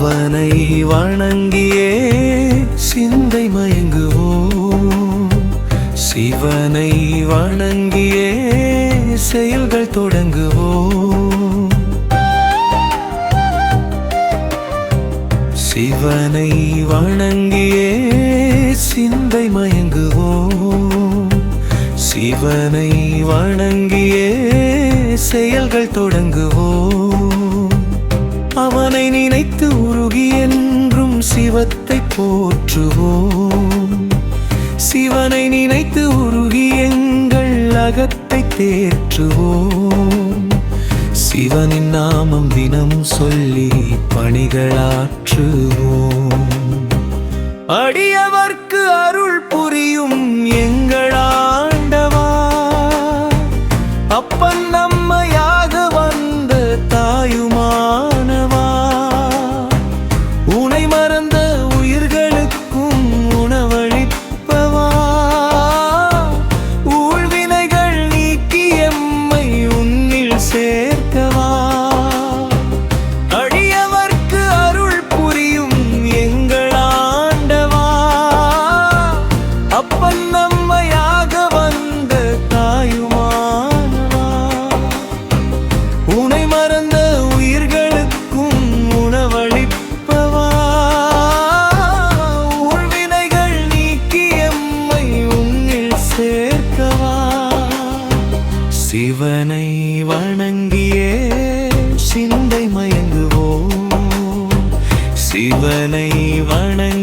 அவனை வணங்கியே சிந்தை மயங்குவோம். சிவனை வணங்கியே செயல்கள் தொடங்குவோம். சிவனை வணங்கியே சிந்தை மயங்குவோம். சிவனை வணங்கியே செயல்கள் தொடங்குவோம். அவனை நினைத்து தெய்வத்தை போற்றுவோம். சிவனை நினைத்து உருகி எங்கள் அகத்தை தேற்றுவோம். சிவனின் நாமம் தினம் சொல்லி பணிகளாற்றுவோம். அடி சிவனை வணங்கியே சிந்தை மயங்குவோம். சிவனை வணங்க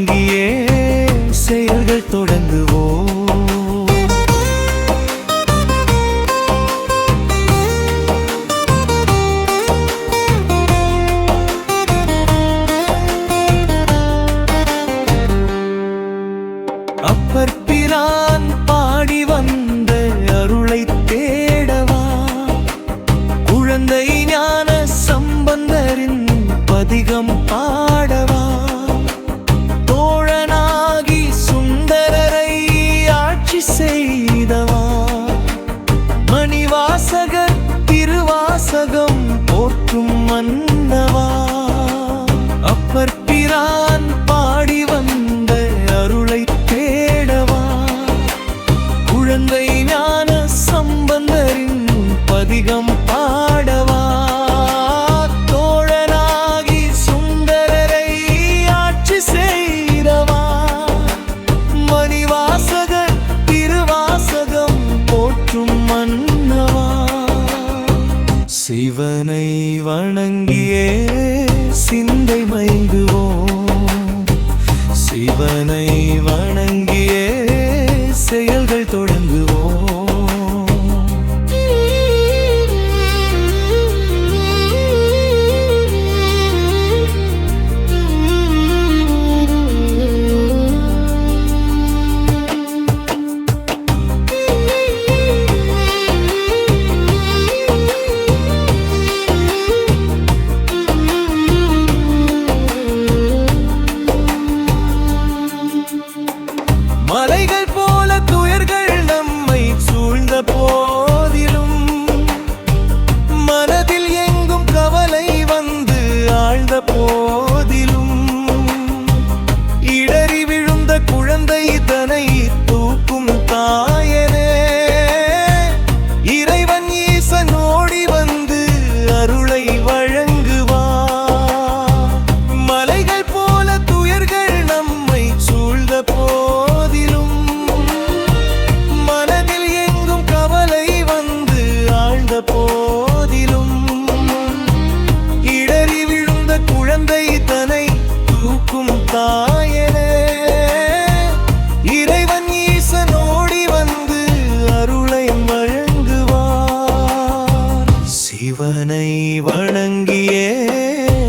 வணங்கியே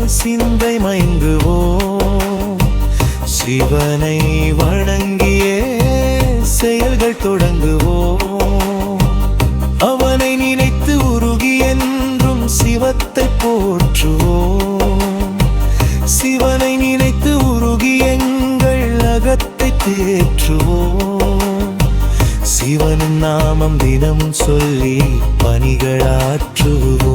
சிந்தை மயங்குவோம். சிவனை வணங்கியே செயல்கள் தொடங்குவோம். அவனை நினைத்து உருகி என்றும் சிவத்தை போற்றுவோம். சிவனை நினைத்து உருகி எங்கள் அகத்தை தேற்றுவோம். சிவன் நாமம் தினம் சொல்லி பணிகளாற்றுவோம்.